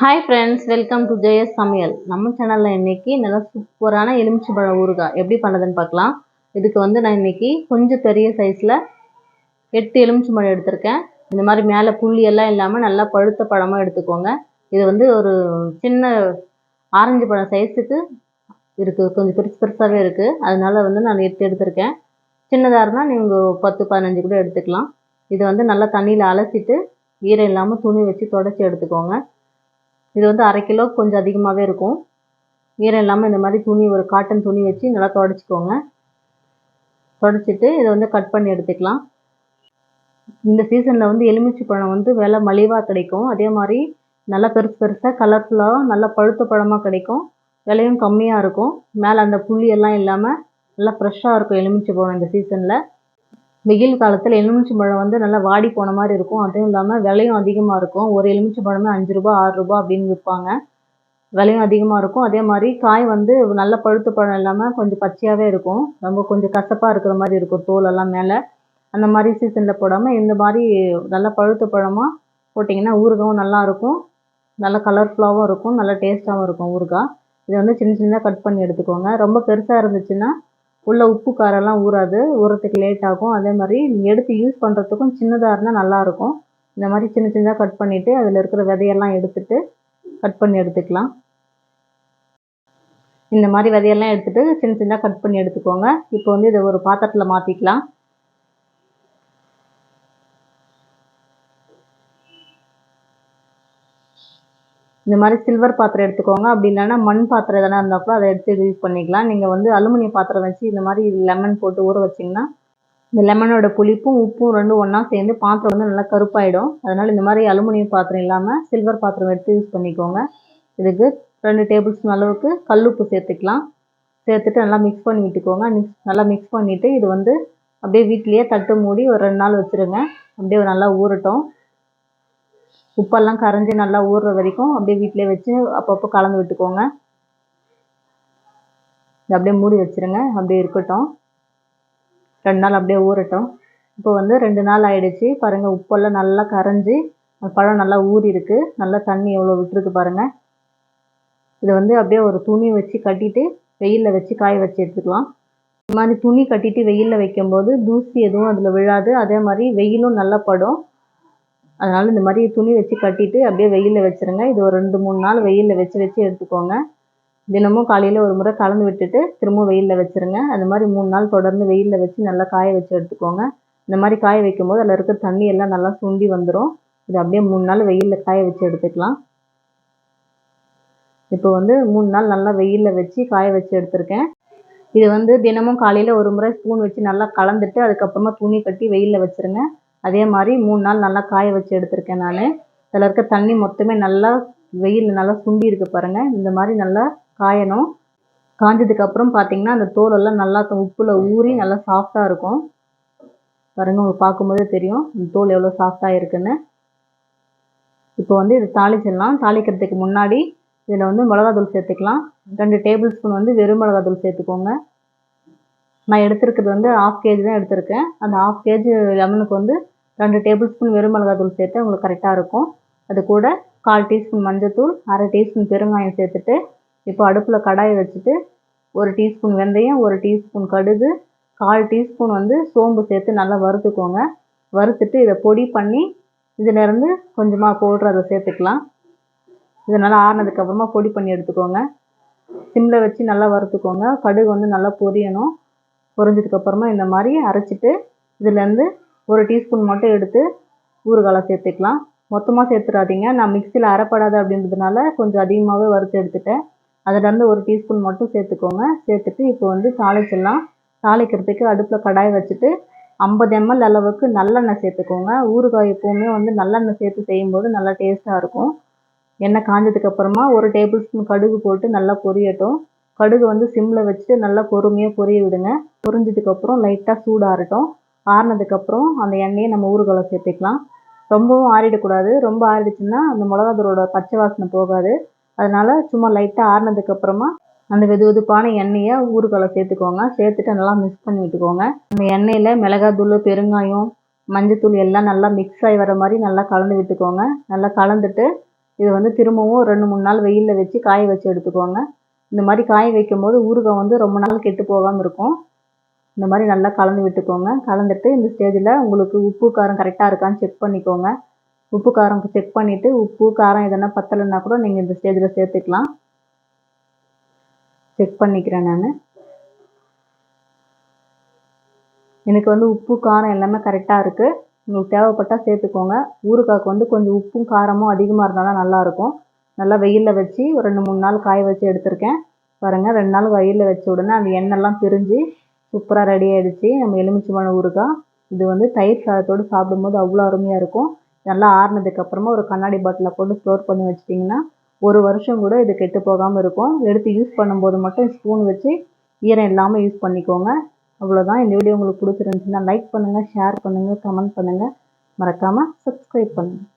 Hi friends welcome to Jaya's சமையல் நம்ம சேனலில் இன்றைக்கி நல்லா சூப்பரான எலுமிச்சம்பழ ஊறுகாய் எப்படி பண்ணுறதுன்னு பார்க்கலாம். இதுக்கு வந்து நான் இன்னைக்கு கொஞ்சம் பெரிய சைஸில் எட்டு எலுமிச்சம்பழம் எடுத்திருக்கேன். இந்த மாதிரி மேலே புள்ளியெல்லாம் இல்லாமல் நல்லா பழுத்த பழமாக எடுத்துக்கோங்க. இது வந்து ஒரு சின்ன ஆரஞ்சு பழம் சைஸுக்கு இருக்குது கொஞ்சம் பெருசு பெருசாகவே இருக்குது அதனால வந்து நான் எட்டு எடுத்திருக்கேன். சின்னதாக இருந்தால் நீங்கள் பத்து பதினஞ்சு கூட எடுத்துக்கலாம். இதை வந்து நல்லா தண்ணியில் அலசிட்டு ஈரம் இல்லாமல் துணி வச்சு தொடச்சி எடுத்துக்கோங்க. இது வந்து அரை கிலோ கொஞ்சம் அதிகமாகவே இருக்கும். ஈரம் இல்லாமல் இந்த மாதிரி துணி ஒரு காட்டன் துணி வச்சு நல்லா தொடச்சிக்கோங்க. தொடச்சிட்டு இதை வந்து கட் பண்ணி எடுத்துக்கலாம். இந்த சீசனில் வந்து எலுமிச்சை பழம் வந்து விலை மலிவாக கிடைக்கும். அதே மாதிரி நல்லா பெருசு பெருசாக கலர்ஃபுல்லாக நல்லா பழுத்த பழமாக கிடைக்கும். விலையும் கம்மியாக இருக்கும். மேலே அந்த புள்ளியெல்லாம் இல்லாமல் நல்லா ஃப்ரெஷ்ஷாக இருக்கும் எலுமிச்சை பழம் இந்த சீசனில் வெயில் காலத்தில் எலுமிச்சை பழம் வந்து நல்லா வாடி போன மாதிரி இருக்கும். அதுவும் இல்லாமல் விலையும் அதிகமாக இருக்கும். ஒரு எலுமிச்சை பழமே அஞ்சு ரூபா ஆறு ரூபா அப்படின்னு விற்பாங்க. விலையும் அதிகமாக இருக்கும். அதே மாதிரி காய் வந்து நல்ல பழுத்த பழம் இல்லாமல் கொஞ்சம் பச்சையாகவே இருக்கும். ரொம்ப கொஞ்சம் கசப்பாக இருக்கிற மாதிரி இருக்கும் தோலெல்லாம் மேலே. அந்த மாதிரி சீசனில் போடாமல் இந்த மாதிரி நல்லா பழுத்த பழமாக போட்டிங்கன்னா ஊறுகாவும் நல்லா இருக்கும். நல்லா கலர்ஃபுல்லாகவும் இருக்கும். நல்லா டேஸ்ட்டாகவும் இருக்கும் ஊறுகாய். இதை வந்து சின்ன சின்னதாக கட் பண்ணி எடுத்துக்கோங்க. ரொம்ப பெருசாக இருந்துச்சுன்னா உள்ளே உப்பு காரம்லாம் ஊறாது ஊறத்துக்கு லேட் ஆகும். அதே மாதிரி நீங்கள் எடுத்து யூஸ் பண்ணுறதுக்கும் சின்னதாக இருந்தால் நல்லாயிருக்கும். இந்த மாதிரி சின்ன சின்னதாக கட் பண்ணிவிட்டு அதில் இருக்கிற விதையெல்லாம் எடுத்துட்டு கட் பண்ணி எடுத்துக்கலாம். இந்த மாதிரி விதையெல்லாம் எடுத்துகிட்டு சின்ன சின்னதாக கட் பண்ணி எடுத்துக்கோங்க. இப்போ வந்து இதை ஒரு பாத்திரத்தில் மாற்றிக்கலாம் இந்த மாதிரி சில்வர் பாத்திரம் எடுத்துக்கோங்க. அப்படி இல்லைன்னா மண் பாத்திரம் எதனா இருந்தால் கூட அதை எடுத்து யூஸ் பண்ணிக்கலாம். நீங்கள் வந்து அலுமினியம் பாத்திரம் வச்சு இந்த மாதிரி லெமன் போட்டு ஊற வச்சிங்கன்னா இந்த லெமனோட புளிப்பும் உப்பும் ரெண்டும் ஒன்றா சேர்ந்து பாத்திரம் வந்து நல்லா கருப்பாயிடும். அதனால் இந்த மாதிரி அலுமினியம் பாத்திரம் இல்லாமல் சில்வர் பாத்திரம் எடுத்து யூஸ் பண்ணிக்கோங்க. இதுக்கு ரெண்டு டேபிள் ஸ்பூன் அளவுக்கு கல்லுப்பு சேர்த்துக்கலாம். சேர்த்துட்டு நல்லா மிக்ஸ் பண்ணி விட்டுக்கோங்க. மிக்ஸ் நல்லா மிக்ஸ் பண்ணிவிட்டு இது வந்து அப்படியே வீட்லேயே தட்டு மூடி ஒரு ரெண்டு நாள் வச்சுருங்க. அப்படியே நல்லா ஊறட்டும். உப்பெல்லாம் கரைஞ்சி நல்லா ஊறுற வரைக்கும் அப்படியே வீட்டிலே வச்சு அப்பப்போ கலந்து விட்டுக்கோங்க. இது அப்படியே மூடி வச்சுருங்க. அப்படியே இருக்கட்டும். ரெண்டு நாள் அப்படியே ஊறட்டும். இப்போ வந்து ரெண்டு நாள் ஆயிடுச்சு. பாருங்கள் உப்பெல்லாம் நல்லா கரைஞ்சி பழம் நல்லா ஊறிருக்கு நல்லா தண்ணி எவ்வளோ விட்டுருக்கு பாருங்கள் இதை வந்து அப்படியே ஒரு துணி வச்சு கட்டிட்டு வெயிலில் வச்சு காய வச்சு எடுத்துக்கலாம். இது மாதிரி துணி கட்டிட்டு வெயிலில் வைக்கும்போது தூசி எதுவும் அதில் விழாது. அதே மாதிரி வெயிலும் நல்லா படும். அதனால் இந்த மாதிரி துணி வச்சு கட்டிட்டு அப்படியே வெயிலில் வச்சுருங்க. இது ஒரு ரெண்டு மூணு நாள் வெயிலில் வச்சு வச்சு எடுத்துக்கோங்க. தினமும் காலையில் ஒரு முறை கலந்து விட்டுட்டு திரும்பவும் வெயிலில் வச்சுருங்க. அந்த மாதிரி மூணு நாள் தொடர்ந்து வெயிலில் வச்சு நல்லா காய வச்சு எடுத்துக்கோங்க. இந்த மாதிரி காய வைக்கும் போது அதில் இருக்கிற தண்ணி எல்லாம் நல்லா சுண்டி வந்துடும் இது அப்படியே மூணு நாள் வெயிலில் காய வச்சு எடுத்துக்கலாம். இப்போ வந்து மூணு நாள் நல்லா வெயிலில் வச்சு காய வச்சு எடுத்திருக்கேன். இது வந்து தினமும் காலையில் ஒரு முறை ஸ்பூன் வச்சு நல்லா கலந்துட்டு அதுக்கப்புறமா துணி கட்டி வெயிலில் வச்சுருங்க. அதே மாதிரி மூணு நாள் நல்லா காய வச்சு எடுத்திருக்கேன் நான். அதில் இருக்க தண்ணி மொத்தமே நல்லா வெயிலில் நல்லா சுண்டி இருக்கு பாருங்கள் இந்த மாதிரி நல்லா காயணும். காஞ்சதுக்கப்புறம் பார்த்தீங்கன்னா அந்த தோலெல்லாம் நல்லா உப்பில் ஊறி நல்லா சாஃப்டாக இருக்கும். பாருங்கள் உங்களுக்கு பார்க்கும்போதே தெரியும். இந்த தோல் எவ்வளோ சாஃப்டாக இருக்குன்னு. இப்போ வந்து இது தாளிச்சிடலாம். தாளிக்கிறதுக்கு முன்னாடி இதில் வந்து மிளகாத்தூள் சேர்த்துக்கலாம். ரெண்டு டேபிள் ஸ்பூன் வந்து வெறும் மிளகாத்தூள் சேர்த்துக்கோங்க. நான் எடுத்திருக்கிறது வந்து ஆஃப் கேஜி தான் எடுத்திருக்கேன். அந்த ஆஃப் கேஜி லெமனுக்கு வந்து ரெண்டு டேபிள் ஸ்பூன் வெறும் மிளகாத்தூள் சேர்த்து உங்களுக்கு கரெக்டாக இருக்கும். அது கூட கால் டீஸ்பூன் மஞ்சத்தூள் அரை டீஸ்பூன் பெருங்காயம் சேர்த்துட்டு இப்போ அடுப்பில் கடாயை வச்சுட்டு ஒரு டீஸ்பூன் வெந்தயம் ஒரு டீஸ்பூன் கடுகு கால் டீஸ்பூன் வந்து சோம்பு சேர்த்து நல்லா வறுத்துக்கோங்க. வறுத்துட்டு இதை பொடி பண்ணி இதிலேருந்து கொஞ்சமாக பவுட்ரு அதை சேர்த்துக்கலாம். இது நல்லா ஆறினதுக்கப்புறமா பொடி பண்ணி எடுத்துக்கோங்க. சிம்மில் வச்சு நல்லா வறுத்துக்கோங்க. கடுகு வந்து நல்லா பொரியணும். பொரிஞ்சதுக்கப்புறமா இந்த மாதிரி அரைச்சிட்டு இதுலேருந்து ஒரு டீஸ்பூன் மட்டும் எடுத்து ஊறுகாலை சேர்த்துக்கலாம். மொத்தமாக சேர்த்துடாதீங்க நான் மிக்சியில் அரைப்படாது அப்படின்றதுனால கொஞ்சம் அதிகமாகவே வறுத்து எடுத்துட்டேன். அதுலேருந்து ஒரு டீஸ்பூன் மட்டும் சேர்த்துக்கோங்க. சேர்த்துட்டு இப்போ வந்து தாளிச்சிடலாம். தாளிக்கிறதுக்கு அடுப்பில் கடாய் வச்சுட்டு ஐம்பது எம்எல் அளவுக்கு நல்லெண்ணெய் சேர்த்துக்கோங்க. ஊறுகாய் எப்போவுமே வந்து நல்லெண்ணெய் சேர்த்து செய்யும்போது நல்லா டேஸ்ட்டாக இருக்கும். எண்ணெய் காஞ்சதுக்கப்புறமா ஒரு டேபிள் ஸ்பூன் கடுகு போட்டு நல்லா பொரியட்டும். கடுகு வந்து சிம்மில் வச்சுட்டு நல்லா பொறுமையாக பொரிய விடுங்க. பொரிஞ்சதுக்கப்புறம் லைட்டாக சூடாறட்டும். ஆறினதுக்கப்புறம் அந்த எண்ணெயை நம்ம ஊறுகாலை சேர்த்துக்கலாம். ரொம்பவும் ஆறிடக்கூடாது. ரொம்ப ஆறிடுச்சுன்னா அந்த மிளகாத்தூளோட பச்சை வாசனை போகாது. அதனால் சும்மா லைட்டாக ஆறினதுக்கப்புறமா அந்த வெது வெதுப்பான எண்ணெயை ஊறுகாலை சேர்த்துக்கோங்க. சேர்த்துட்டு நல்லா மிக்ஸ் பண்ணி விட்டுக்கோங்க. அந்த எண்ணெயில் மிளகாத்தூள் பெருங்காயம் மஞ்சத்தூள் எல்லாம் நல்லா மிக்ஸ் ஆகி வர மாதிரி நல்லா கலந்து விட்டுக்கோங்க. நல்லா கலந்துட்டு இது வந்து திரும்பவும் ரெண்டு மூணு நாள் வெயிலில் வச்சு காய வச்சு எடுத்துக்கோங்க. இந்த மாதிரி காய வைக்கும் போது ஊறுகாய் வந்து ரொம்ப நாள் கெட்டு போகாமல் இருக்கும். இந்த மாதிரி நல்லா கலந்து விட்டுக்கோங்க. கலந்துட்டு இந்த ஸ்டேஜில் உங்களுக்கு உப்பு காரம் கரெக்டாக இருக்கான்னு செக் பண்ணிக்கோங்க. உப்பு காரம் செக் பண்ணிவிட்டு உப்பு காரம் எதனா பத்தலைன்னா கூட நீங்கள் இந்த ஸ்டேஜில் சேர்த்துக்கலாம். செக் பண்ணிக்கிறேன் நான். எனக்கு வந்து உப்பு காரம் எல்லாமே கரெக்டாக இருக்குது உங்களுக்கு தேவைப்பட்டால் சேர்த்துக்கோங்க. ஊறுகாய்க்கு வந்து கொஞ்சம் உப்பும் காரமும் அதிகமாக இருந்தால் தான் நல்லாயிருக்கும் நல்லா வெயிலில் வச்சு ஒரு ரெண்டு மூணு நாள் காய வச்சு எடுத்திருக்கேன். பாருங்கள் ரெண்டு நாள் வெயிலில் வச்ச உடனே அந்த எண்ணெய்லாம் பிரிஞ்சு சூப்பராக ரெடி ஆகிடுச்சு நம்ம எலுமிச்சம்பழம் ஊறுகாய் இது வந்து தயிர் சாதத்தோடு சாப்பிடும்போது அவ்வளோ அருமையாக இருக்கும். நல்லா ஆறுனதுக்கப்புறமா ஒரு கண்ணாடி பாட்டிலில் போட்டு ஸ்டோர் பண்ணி வச்சிட்டிங்கன்னா ஒரு வருஷம் கூட இது கெட்டு போகாமல் இருக்கும். எடுத்து யூஸ் பண்ணும்போது மட்டும் ஸ்பூன் வச்சு ஈரம் இல்லாமல் யூஸ் பண்ணிக்கோங்க. அவ்வளோதான் இந்த வீடியோ உங்களுக்கு பிடிச்சிருந்துச்சுன்னா லைக் பண்ணுங்கள் ஷேர் பண்ணுங்கள் கமெண்ட் பண்ணுங்கள் மறக்காமல் சப்ஸ்கிரைப் பண்ணுங்கள்